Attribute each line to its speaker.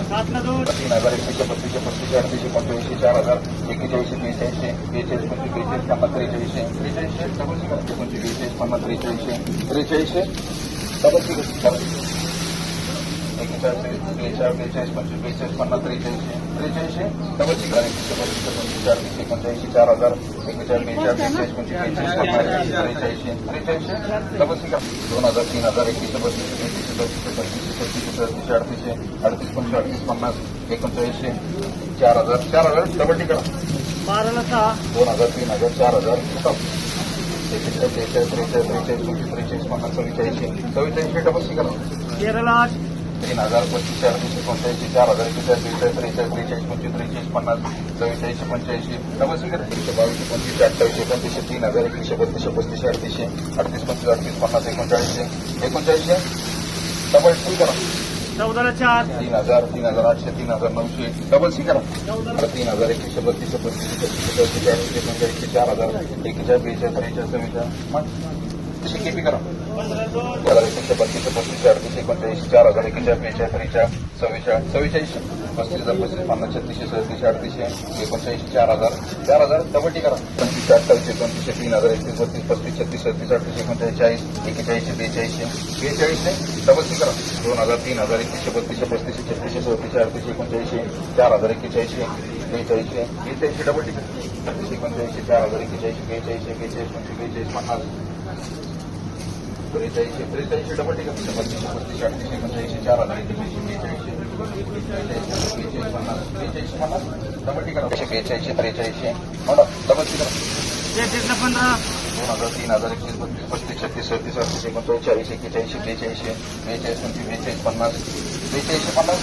Speaker 1: एकवीसशे बत्तीसशे पस्तीसशे अडतीसशे पंचवीसशे चार हज़ार एक्केचाळीसशे बेचाळीसशे बेचाळीस पंचवीस बेचाळीस पन्नास त्रेचाळीसशे त्रेचाळीसशे डबलची करा पंचवीस बेचाळीस पन्नास त्रेचाळीसशे त्रेचाळीसशे डबलची डबलची दोन हज़ार तीन हज़ार अडतीसशे अडतीस पंचवीस अडतीस पन्नास एकोणचाळीसशे चार हज़ार चार हज़ार डबल
Speaker 2: बाराला
Speaker 1: दोन हज़ार तीन हज़ार चार हज़ार. एकेचाळीस बेचाळीस त्रेचाळीस त्रेचाळीस पंचवीस त्रेचाळीस पन्नास चव्वेचाळीसशे चव्वेचाळीसशे डबल
Speaker 2: आठ
Speaker 1: तीन हज़ार पस्तीसशे अडतीसशे पंच्याऐंशी, चार हज़ार एकेचाळीस, बेचाळीस, त्रेचाळीस त्रेचाळीस पंचवीस त्रेचाळीस पन्नास चव्वेचाळीसशे पंच्याऐंशी डबल करा एकशे बावीसशे, पंचवीसशे, अठ्ठावीसशे, एकोणतीसशे, तीन हज़ार एकवीसशे बत्तीसशे, पस्तीसशे, अडतीसशे, अडतीस पंचवीस अडतीस, पन्नास, एकोणचाळीसशे एकोणचाळीसशे. डबल टू करा.
Speaker 2: चौदाला चार
Speaker 1: तीन हजार तीन हजार आठशे तीन हजार नऊशे. डबल सी करा. तीन हजार एकवीसशे बत्तीसशे पस्तीसशे एकशे चौतीसशे चार हजार एकेचाळीस बेचाळीस त्रेचाळीस चव्वेचाळीस. तशी केपी करा.
Speaker 2: दोन
Speaker 1: हजार एकशे बत्तीसशे पस्तीसशे अडतीसशे एकोणचाळीस चार हजार एकेचाळीस बेचाळीस त्रेचाळीस चव्वेचाळीस चव्वेचाळीस. पस्तीस हजार पस्तीस पन्नास छत्तीसशे सदतीसशे अडतीसशे एकोणचाळीस चार हजार. चार हजार डबल टी करा. पंचवीसशे अठ्ठावीसशे एकोणतीसशे तीन हजार एकतीस बत्तीस पस्तीस छत्तीस सदतीस अडतीस एकोणचाळीस चाळीस एकेचाळीसशे बेचाळीसशे बेचाळीसशे डबल टी करा. दोन हजार तीन हजार एकतीसशे बत्तीसशे पस्तीसशे छत्तीसशे चौतीसशे अडतीसशे एकोणचाळीसशे चार हज़ार एक्केचाळीसशे बेचाळीसशे बेचाळीसशे डबल टी करा एकोणचाळीसशे चार हज़ार एक्केचाळीसशे बेचाळीसशे बेचाळीस पंचवीस बेचाळीस पन्नास त्रेचाळीसशे त्रेचाळीसशे डबल टिकट बत्तीसशे पस्तीसशे अडतीसशे एकोणचाळीसशे चार हज़ार एकोणचाळीसशे बेचाळीसशे बेचाळीस पन्नास बेचाळीसशे पन्नास डबल टिकट बेचाळीसशे त्रेचाळीसशे म्हणा डबल टिकट
Speaker 2: पंधरा
Speaker 1: दोन हज़ार तीन हज़ार एकवीस बत्तीस, पस्तीस, छत्तीस सदतीस अडतीस एकोणचाळीस चाळीस एक्केचाळीसशे बेचाळीसशे बेचाळीस, पंचवीस, बेचाळीस, पन्नास बेचाळीसशे पन्नास